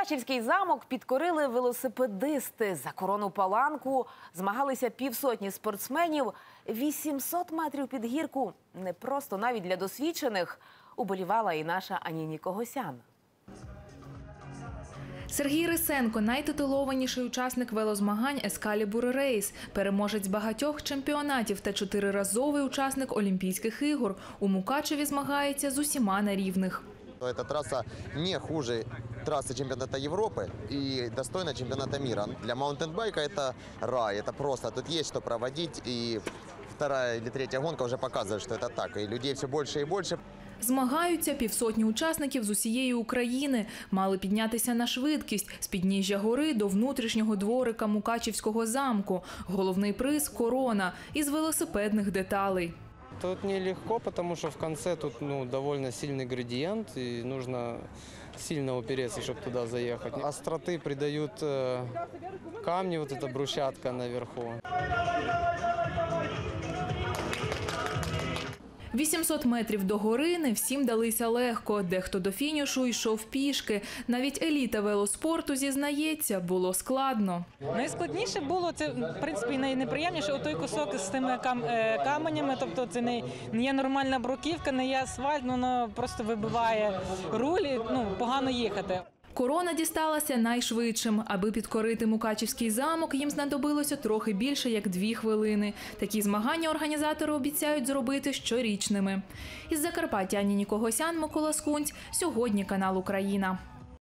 Мукачівський замок підкорили велосипедисти. За корону паланку змагалися півсотні спортсменів. 800 метрів під гірку. Не просто навіть для досвідчених. Уболівала і наша Аніні Когосян. Сергій Рисенко найтитулованіший учасник велозмагань Ескалібур Рейс, переможець багатьох чемпіонатів та чотириразовий учасник Олімпійських ігор. У Мукачеві змагається з усіма на рівних. Эта трасса не хуже трассы чемпионата Европы и достойна чемпионата мира. Для маунтинбайка это рай, это просто. Тут есть что проводить, и вторая или третья гонка уже показывает, что это так. И людей все больше и больше. Змагаються півсотні учасників з усієї України. Мали піднятися на швидкість з підніжжя гори до внутрішнього дворика Мукачівського замку. Головний приз корона із велосипедних деталей. Тут нелегко, потому что в конце тут ну, довольно сильный градиент, и нужно сильно упереться, чтобы туда заехать. Остроты придают э, камни, вот эта брусчатка наверху. 800 метрів до гори не всім далися легко. Дехто до фінішу йшов пішки. Навіть еліта велоспорту зізнається, було складно. Найскладніше було це в принципі найнеприємніше той кусок з тими е, каменями. Тобто це не, є нормальна бруківка, не є асфальт, ну, воно просто вибиває руль, і, ну погано їхати. Корона дісталася найшвидшим. Аби підкорити Мукачівський замок, їм знадобилося трохи більше як дві хвилини. Такі змагання організатори обіцяють зробити щорічними. Із Закарпаття Аніні Когосян, Микола Скунць. Сьогодні канал Україна.